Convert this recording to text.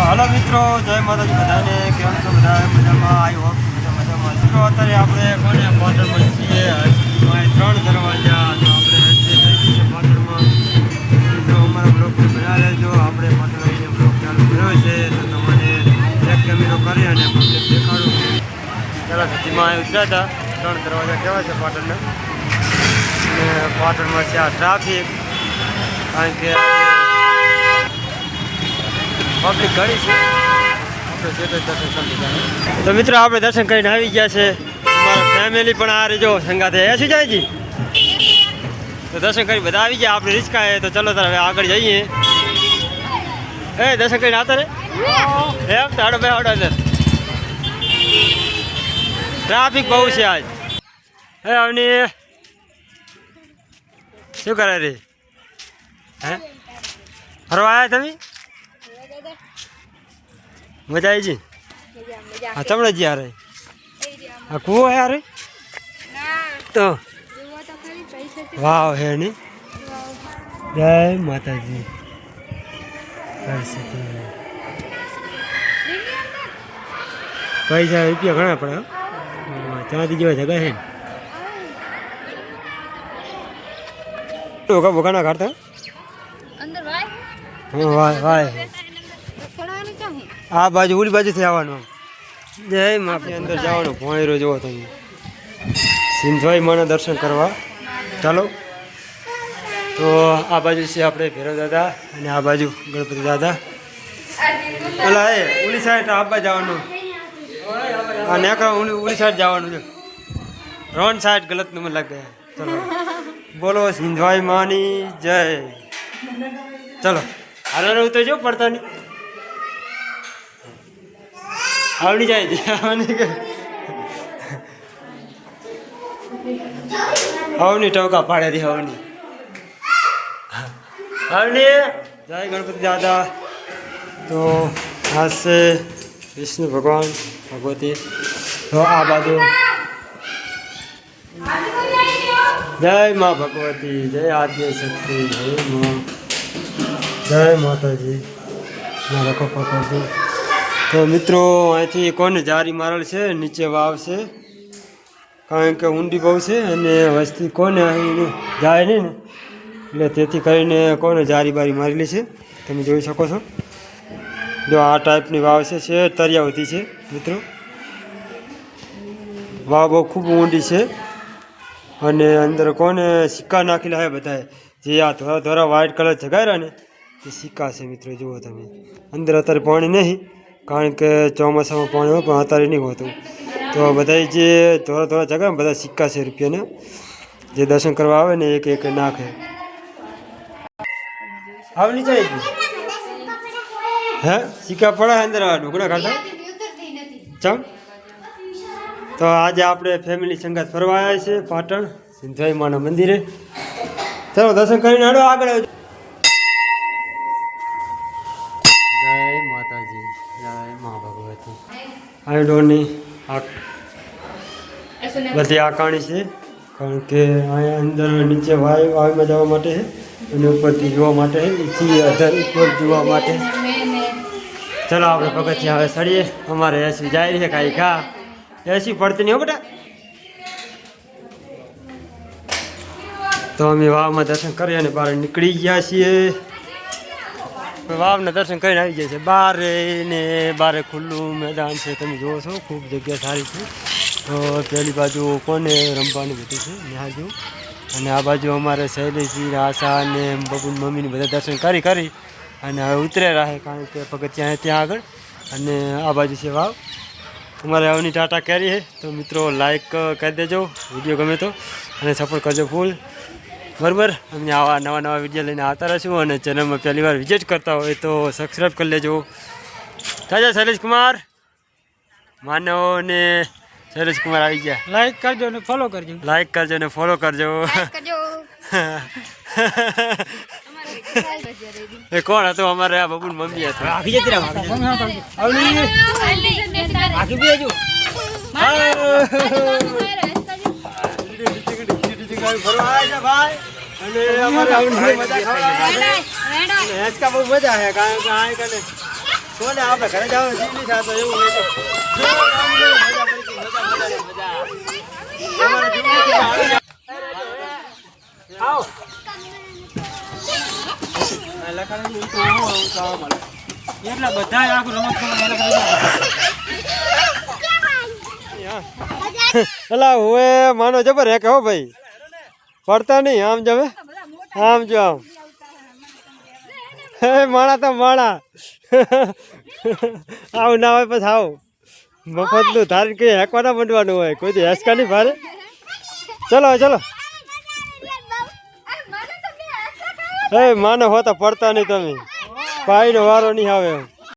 હાલો મિત્રો, જય માતાજી બધાને. કેમ છો બધા? મજામાં? બધા મજામાં. મિત્રો અત્યારે આપણે? કોને પાટણમાં છીએ? ત્રણ દરવાજા તો આપણે એન્ટ્રી થઈ ગઈ છે પાટણમાં મિત્રો, અમારા બ્લોગ બના રહેજો. આપણે બ્લોગ ચાલુ કર્યો છે. તો તમને એક કેમેરો કરી અને પબ્લિક દેખાડું પહેલાં સુધીમાં ઉતર્યા હતા. ત્રણ દરવાજા કેવા છે પાટણના? અને પાટણમાં છે આ ટ્રાફિક. કારણ કે પબ્લિક ઘણી છે. તો મિત્રો આપણે દર્શન કરીને આવી ગયા છે. મારા ફેમિલી પણ આ રીજો સંગાથે. એ શું જાયજી તો દર્શન કરી બધા આવી ગયા. આપણે રિસ્કા એ તો ચલો તારે આગળ જઈએ. એ દર્શન કરીને આવતા રે. એમ તો હાડો બે હડો અંદર. ટ્રાફિક બહુ છે આજ. હે અવની. શું કરે રે? હે? ફરવા આવ્યા તમે? મજા આવી છે હા ચમડે જ યાર આ કૂવો યાર તો. વાવ હે ની? જય માતાજી. પૈસા રૂપિયા ઘણા પણ ત્યાંથી જેવા જગા છે તો ઘણા કાઢતા? અંદર વાય. હા વાય. આ બાજુ ઓલી બાજુથી આવવાનું. જય માફી અંદર જવાનું. ભોંયરો જોવો તમે. સિંધવાઈ માના દર્શન કરવા. ચાલો. તો આ બાજુ છે આપણે ભેરવ દાદા અને આ બાજુ ગણપતિ દાદા. અલા, એ, ઉલી સાઈડ આબા જવાનું. આ નેકરા ઉલી ઓલી સાઈડ જવાનું છે. રોન સાઈડ ગલત નંબર લાગે ચલો. બોલો, સિંધવાઈ માની જય. ચલો. હાલો તો જો પડતા નહીં આવડી જાય છે. હવની કે આવની ટવકા પાડે રી હવની. હવની? જય ગણપતિ દાદા. તો આ છે વિષ્ણુ ભગવાન, ભગવતી. તો આ બાજુ જય મા ભગવતી, જય આદ્ય શક્તિ, જય મા જય માતાજી. મારા પપ્પા તો મિત્રો, અહીંથી કોને જારી મારેલ છે, નીચે વાવ છે. કારણ કે ઊંડી બહુ છે અને વસ્તી કોને અહીં જાય નહીં ને? એટલે તેથી કરીને કોને જારી બારી મારેલી છે, તમે જોઈ શકો છો. જો આ ટાઈપની વાવ છે છે તરિયાવતી છે, મિત્રો. વાવ બહુ ખૂબ ઊંડી છે અને અંદર કોને સિક્કા નાખેલા છે બધાએ. જે આ ધોરા ધોરા વ્હાઇટ કલર જગાડ્યા ને એ સિક્કા છે મિત્રો, જુઓ તમે. અંદર અત્યારે પાણી નહીં. કારણ કે ચોમાસામાં પાણી હોય, પણ અત્યારે નહીં હોતું. તો બધા જે થોડા થોડા જગાડે બધા સિક્કા છે રૂપિયાના. જે દર્શન કરવા આવે ને, એક એક નાખે. આવની જાય હે? સિક્કા પડે અંદર ઢોકળા ખાતા ચમ? તો આજે આપણે ફેમિલી સંગાત ફરવા આવ્યા છે, પાટણ સિંધાઈ માના મંદિરે. ચાલો, દર્શન કરીને હાડો આગળ મા આઈડોની આ બધી આકાણી છે કારણ કે અહીંયા અંદર નીચે વાય વાયુમાં જવા માટે છે અને ઉપરથી જોવા માટે છે અધર ઉપર જોવા માટે. ચલો આપણે પગથિયા હવે સડીએ. અમારે એસી જાય છે કાંઈ ખા. એસી પડતી નહીં હો બેટા. તો અમે વાવમાં દર્શન કરી અને બહાર નીકળી ગયા છીએ. વાવના દર્શન કરીને આવી ગયા છે. બારે ને બારે ખુલ્લું મેદાન છે. તમે જુઓ છો, ખૂબ જગ્યા સારી છે. તો પેલી બાજુ કોને રમવાનું બધું છે? ન્યાજુ અને આ બાજુ અમારે શૈલેષજી આશા અને બબુન મમ્મીને બધા દર્શન કરી કરી અને હવે ઉતરે રહે કારણ કે પગથિયાં ત્યાં આગળ. અને આ બાજુ છે વાવ. અમારે આવની ટાટા કેરી છે તો મિત્રો લાઈક કરી દેજો. વીડિયો ગમે તો. અને સપોર્ટ કરજો ફૂલ બરાબર અમને આવા નવા નવા વીડિયો લઈને આવતા રહીશું અને ચેનલમાં પહેલી વાર વિઝિટ કરતા હોય તો સબસ્ક્રાઈબ કરી લેજો. તાજા શૈલેષ કુમાર માનવ ને શૈલેષ કુમાર આવી ગયા. લાઈક કરજો અને ફોલો કરજો. લાઈક કરજો ને ફોલો કરજો. એ કોણ હતું? અમારે આ બબુન મમ્મી હતો. આખી જતી આખી બી હજુ અને અમારે આવની મજા ખાવા અને બહુ મજા છે કારણ કે આ કને કોને આપણે ઘરે જવાનું જીવ નહીં થતો એવું હોય તો. મજા પડી મજા, મજા મજા. આવી. આવો. લખાણું આવો, મળે. એટલા બધા આખું રમત અલા હવે માનો જબર હે કે હો ભાઈ પડતા નહીં આમ જવે આમ જો આમ. હે માણા તો માણા. આવું ના હોય પછી આવું. મફતનું ધારણ કઈ હેકવાના મંડવાનું હોય. કોઈ દી હેસકા નહીં ભારે. ચલો ચલો. હે માનો હોતા પડતા નહીં તમે. ભાઈનો વારો નહીં આવે એમ.